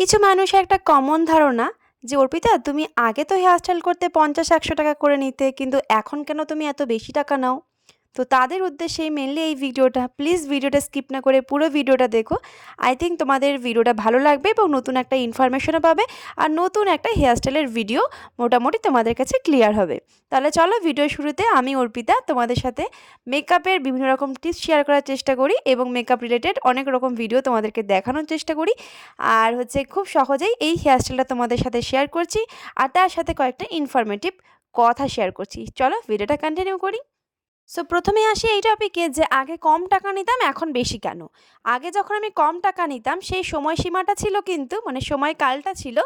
কিছু মানুষের একটা কমন ধারণা যে, অর্পিতা, তুমি আগে তো হেয়ার স্টাইল করতে পঞ্চাশ, একশো টাকা করে নিতে, কিন্তু এখন কেন তুমি এত বেশি টাকা নাও? তো তাদের উদ্দেশ্যেই মেনলি এই ভিডিওটা প্লিজ ভিডিওটা স্কিপ না করে পুরো ভিডিওটা দেখো। আই থিঙ্ক তোমাদের ভিডিওটা ভালো লাগবে এবং নতুন একটা ইনফরমেশনও পাবে আর নতুন একটা হেয়ারস্টাইলের ভিডিও মোটামুটি তোমাদের কাছে ক্লিয়ার হবে। তাহলে চলো ভিডিও শুরুতে আমি অর্পিতা তোমাদের সাথে মেকআপের বিভিন্ন রকম টিপস শেয়ার করার চেষ্টা করি এবং মেকআপ রিলেটেড অনেক রকম ভিডিও তোমাদেরকে দেখানোর চেষ্টা করি। আর হচ্ছে খুব সহজেই এই হেয়ারস্টাইলটা তোমাদের সাথে শেয়ার করছি আর তার সাথে কয়েকটা ইনফরমেটিভ কথা শেয়ার করছি। চলো ভিডিওটা কন্টিনিউ করি। সো প্রথমে আসি এই টপিকে যে আগে কম টাকা নিতাম, এখন বেশি কেন? আগে যখন আমি কম টাকা নিতাম, সেই সময়সীমাটা ছিল কিন্তু মানে সময়কালটা ছিল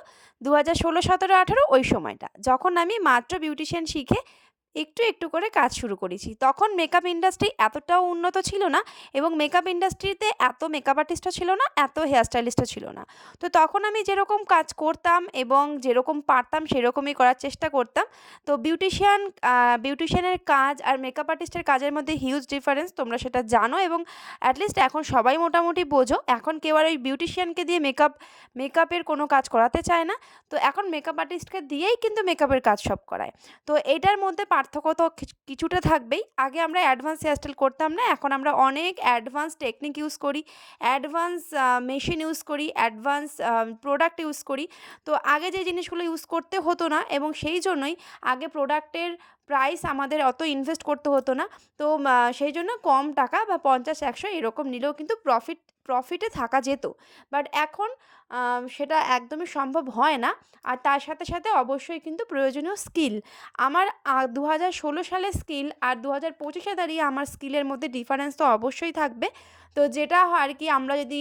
দু হাজার ষোলো সতেরো আঠেরো ওই সময়টা। যখন আমি মাত্র বিউটিশিয়ান শিখে একটু একটু করে কাজ শুরু করেছি। তখন মেকআপ ইন্ডাস্ট্রি এতটাও উন্নত ছিল না এবং মেকআপ ইন্ডাস্ট্রিতে এত মেকআপ আর্টিস্টও ছিল না, এত হেয়ার স্টাইলিস্টও ছিল না। তো তখন আমি যেরকম কাজ করতাম এবং যেরকম পারতাম সেরকমই করার চেষ্টা করতাম। তো বিউটিশিয়ান বিউটিশিয়ানের কাজ আর মেকআপ আর্টিস্টের কাজের মধ্যে হিউজ ডিফারেন্স তোমরা সেটা জানো এবং অ্যাটলিস্ট এখন সবাই মোটামুটি বোঝো, এখন কেউ আর ওই বিউটিশিয়ানকে দিয়ে মেকআপ মেকআপের কোনো কাজ করাতে চায় না। তো এখন মেকআপ আর্টিস্টকে দিয়েই কিন্তু মেকআপের কাজ সব করায়। তো এটার মধ্যে পার্থক্য তো কিছুটা থাকবেই। আগে আমরা অ্যাডভান্স হেয়ারস্টাইল করতাম না, এখন আমরা অনেক অ্যাডভান্স টেকনিক ইউজ করি অ্যাডভান্স মেশিন ইউজ করি অ্যাডভান্স প্রোডাক্ট ইউজ করি। তো আগে যে জিনিসগুলো ইউজ করতে হতো না এবং সেই জন্যই আগে প্রোডাক্টের প্রাইস আমাদের অত ইনভেস্ট করতে হতো না। তো সেই জন্য কম টাকা বা পঞ্চাশ, একশো এরকম নিলেও কিন্তু প্রফিট প্রফিটে থাকা যেত। বাট এখন সেটা একদমই সম্ভব হয় না। আর তার সাথে সাথে অবশ্যই কিন্তু প্রয়োজনীয় স্কিল আমার দু হাজার ষোলো সালের স্কিল আর দু হাজার পঁচিশে দাঁড়িয়ে আমার স্কিলের মধ্যে ডিফারেন্স তো অবশ্যই থাকবে। তো যেটা আর কি, আমরা যদি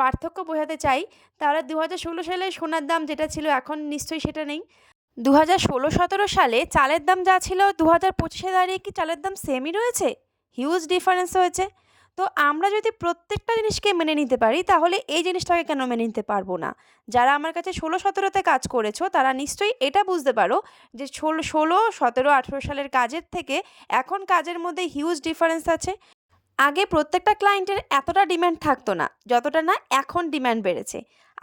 পার্থক্য বোঝাতে চাই, তাহলে দু হাজার ষোলো সালে সোনার দাম যেটা ছিল, এখন নিশ্চয়ই সেটা নেই। দু হাজার ষোলো সতেরো সালে চালের দাম যা ছিল দু হাজার পঁচিশে দাঁড়িয়ে কি চালের দাম সেমই রয়েছে? হিউজ ডিফারেন্স হয়েছে। তো আমরা যদি প্রত্যেকটা জিনিসকে মেনে নিতে পারি, তাহলে এই জিনিসটাকে কেন মেনে নিতে পারব না? যারা আমার কাছে ষোলো সতেরোতে কাজ করেছ, তারা নিশ্চয়ই এটা বুঝতে পারো যে ষোলো ষোলো, সতেরো, আঠেরো সালের কাজের থেকে এখন কাজের মধ্যে হিউজ ডিফারেন্স আছে। আগে প্রত্যেকটা ক্লায়েন্টের এতটা ডিম্যান্ড থাকতো না, যতটা না এখন ডিম্যান্ড বেড়েছে।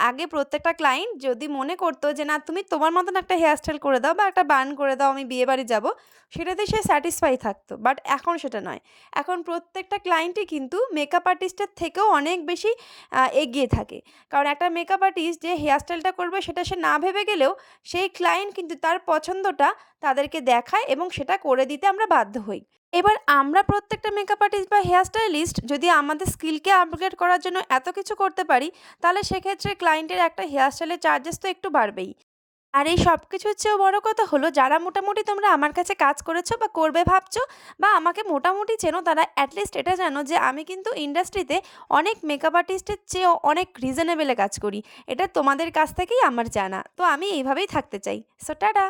আগে প্রত্যেকটা ক্লায়েন্ট যদি মনে করতো যে, না, তুমি তোমার মতন একটা হেয়ারস্টাইল করে দাও বা একটা বান করে দাও, আমি বিয়ে বাড়ি যাব, সেটাতে সে স্যাটিসফাই থাকতো। বাট এখন সেটা নয়। এখন প্রত্যেকটা ক্লায়েন্টই কিন্তু মেকআপ আর্টিস্টের থেকেও অনেক বেশি এগিয়ে থাকে। কারণ একটা মেকআপ আর্টিস্ট যে হেয়ারস্টাইলটা করবে, সেটা সে না ভেবে গেলেও সেই ক্লায়েন্ট কিন্তু তার পছন্দটা তাদেরকে দেখায় এবং সেটা করে দিতে আমরা বাধ্য হই। এবার আমরা প্রত্যেকটা মেকআপ আর্টিস্ট বা হেয়ার স্টাইলিস্ট যদি আমাদের স্কিলকে আপগ্রেড করার জন্য এত কিছু করতে পারি, তাহলে সেক্ষেত্রে ক্লায়েন্টের একটা হেয়ারস্টাইলের চার্জেস তো একটু বাড়বেই। আর এই সব কিছুর চেয়েও বড় কথা হলো, যারা মোটামুটি তোমরা আমার কাছে কাজ করেছ বা করবে ভাবছ বা আমাকে মোটামুটি চেনো, তারা অ্যাটলিস্ট এটা জানো যে আমি কিন্তু ইন্ডাস্ট্রিতে অনেক মেকআপ আর্টিস্টের চেয়েও অনেক রিজনেবেলে কাজ করি। এটা তোমাদের কাছ থেকেই আমার জানা। তো আমি এইভাবেই থাকতে চাই। So tata